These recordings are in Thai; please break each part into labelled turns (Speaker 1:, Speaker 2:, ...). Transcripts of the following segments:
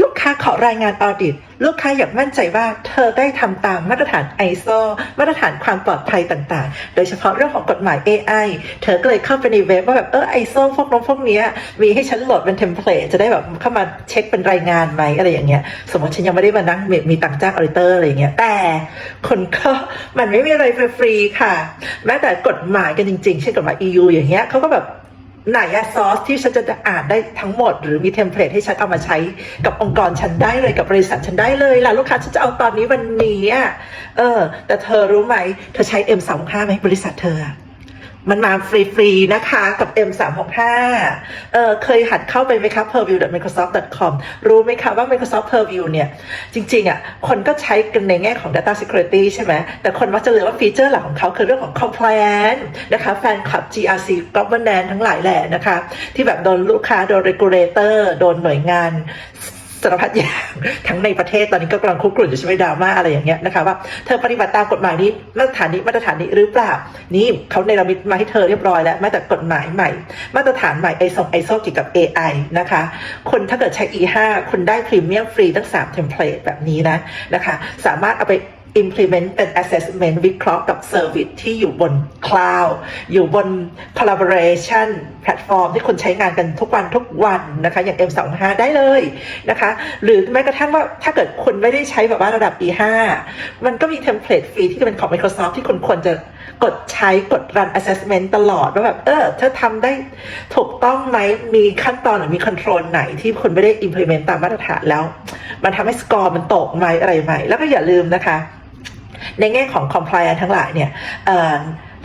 Speaker 1: ลูกค้าขอรายงานออดิต ลูกค้าอยากมั่นใจว่าเธอได้ทำตามมาตรฐาน ISO มาตรฐานความปลอดภัยต่างๆ โดยเฉพาะเรื่องของกฎหมาย AI เธอก็เลยเข้าไปในเว็บว่าแบบเออ ISO พวกน้องพวกเนี้ยมีให้ฉันโหลดเป็นเทมเพลตจะได้แบบเข้ามาเช็คเป็นรายงานไหมอะไรอย่างเงี้ย สมมติฉันยังไม่ได้มานั่งมีมีตังจ้างออดิเตอร์อะไรอย่างเงี้ย แต่คนก็มันไม่มีอะไรฟรีๆค่ะ แม้แต่กฎหมายกันจริงๆ เช่นกฎหมาย EU อย่างเงี้ยเขาก็แบบ ไหนอะซอสที่ฉันจะอ่านได้ทั้งหมด หรือมีเทมเพลตให้ฉันเอามาใช้กับองค์กรฉันได้เลยกับบริษัทฉันได้เลยล่ะลูกค้าฉันจะเอาตอนนี้วันนี้อะเออ แต่เธอรู้ไหม เธอใช้ M35 ไหมบริษัทเธอ มันมาฟรีๆ นะคะกับ M365 เออเคยหัดเข้าไปไหมคะ purview.microsoft.com รู้ไหมคะว่า Microsoft Purview เนี่ย จริงๆอะคนก็ใช้กันในแง่ของ Data Security ใช่ไหม แต่คนมักจะลืมว่าฟีเจอร์หลักของเขาคือเรื่องของ Compliance นะคะแฟนคลับ GRC Governance ทั้งหลายแหละนะคะ ที่แบบโดนลูกค้า โดน Regulator โดนหน่วยงาน สารพัดอย่างทั้งในประเทศตอนนี้ก็กำลังคุกรุ่นอยู่ใช่ไหมดราม่าอะไรอย่างเงี้ยนะคะว่าเธอปฏิบัติตามกฎหมายนี้มาตรฐานนี้มาตรฐานนี้หรือเปล่า นี่เขาในระมิดมาให้เธอเรียบร้อยแล้วแม้แต่กฎหมายใหม่ มาตรฐานใหม่ไอซไอโซเกี่ยวกับ AI นะคะ คนถ้าเกิดใช้ E5 คุณได้พรีเมียมฟรีทั้ง3เทมเพลตแบบนี้นะนะคะ สามารถเอาไป implement เป็น assessment วิเคราะห์กับ service ที่อยู่บน cloud อยู่บน collaboration แพลตฟอร์มที่คนใช้งานกันทุกวันทุกวันนะคะ อย่าง M25 ได้เลยนะคะ หรือแม้กระทั่งว่าถ้าเกิดคุณไม่ได้ใช้แบบว่าระดับ E5 มันก็มีเทมเพลตฟรีที่เป็นของ Microsoft ที่คุณควรจะกดใช้กด run assessment ตลอดว่าแบบ เออเธอทำได้ถูกต้องไหมมีขั้นตอนหรือมี control ไหนที่คุณไม่ได้ implement ตามมาตรฐานแล้ว มันทำให้สกอร์มันตกไหมอะไรไหมแล้วก็อย่าลืมนะคะ ในแง่ของ compliance ทั้งหลายเนี่ย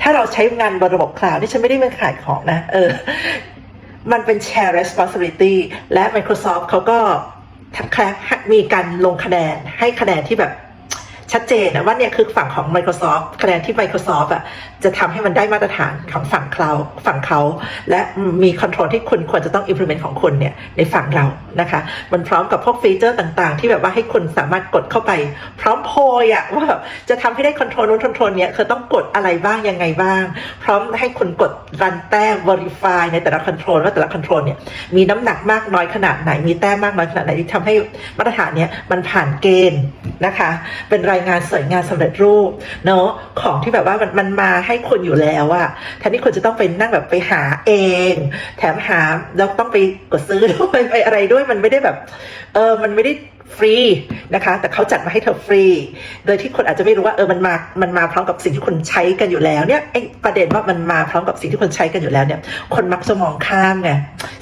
Speaker 1: ถ้าเราใช้งานบนระบบคลาวด์นี่ฉันไม่ได้เป็นขายของนะเออมันเป็น share responsibility และ Microsoft เขาก็มีการลงคะแนนให้คะแนนที่แบบ ชัดเจนว่าเนี่ยคือฝั่งของ Microsoft คะแนนที่ Microsoft อะจะทำให้มันได้มาตรฐานของฝั่งเขาฝั่งเขา และมีคอนโทรลที่คุณควรจะต้อง implement ของคุณเนี่ยในฝั่งเรานะคะ มันพร้อมกับพวกฟีเจอร์ต่างๆ ที่แบบว่าให้คุณสามารถกดเข้าไป พร้อมโพยอะว่าแบบจะทำให้ได้คอนโทรลนู้นคอนโทรลเนี้ยคือต้องกดอะไรบ้างยังไงบ้าง พร้อมให้คุณกดรันแต้ม verify ในแต่ละคอนโทรลว่าแต่ละคอนโทรลเนี่ยมีน้ำหนักมากน้อยขนาดไหนมีแต้มมากน้อยขนาดไหนที่ทำให้มาตรฐานเนี้ยมันผ่านเกณฑ์นะคะ เป็นรายงานสวยงานสำเร็จรูปเนาะของที่แบบว่ามันมันมาให้คุณอยู่แล้วอะแทนที่คุณจะต้องไปนั่งแบบไปหาเอง แถมหาแล้วต้องไปกดซื้อด้วยไปอะไรด้วยมันไม่ได้แบบ เออมันไม่ได้ ฟรีนะคะแต่เขาจัดมาให้เธอฟรี โดยที่คนอาจจะไม่รู้ว่าเออมันมามันมาพร้อมกับสิ่งที่คนใช้กันอยู่แล้วเนี่ยไอประเด็นว่ามันมาพร้อมกับสิ่งที่คนใช้กันอยู่แล้วเนี่ยคนมักจะมองข้ามไง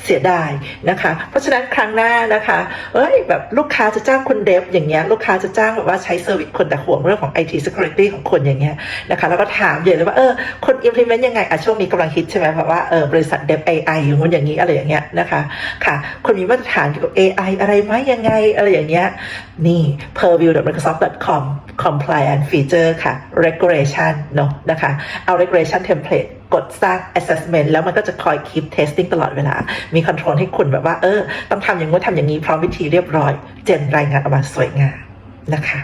Speaker 1: เสียดายนะคะ เพราะฉะนั้นครั้งหน้านะคะเอ้ยแบบลูกค้าจะจ้างคนเดฟอย่างเงี้ยลูกค้าจะจ้างแบบว่าใช้เซอร์วิสคนแต่ห่วงเรื่องของ IT security ของคนอย่างเงี้ยนะคะแล้วก็ถามใหญ่เลยว่าเออคน implement ยังไงอะช่วงนี้กำลังฮิตใช่ไหมแบบว่าเออบริษัทเดฟ AI อย่างงู้นอย่างนี้อะไรอย่างเงี้ยนะคะค่ะคนมีมาตรฐานเกี่ยวกับ AI อะไรไหมยังไงอะไรอย่างเงี้ยนี่ purview.microsoft.com compliance feature ค่ะ regulation เนาะนะคะ เอา regulation template กดสร้าง assessment แล้วมันก็จะคอย keep testing ตลอดเวลา มี control ให้คุณแบบว่า เออ ต้องทำอย่างงู้นทำอย่างนี้พร้อมวิธีเรียบร้อย เจนรายงานออกมาสวยงามนะคะ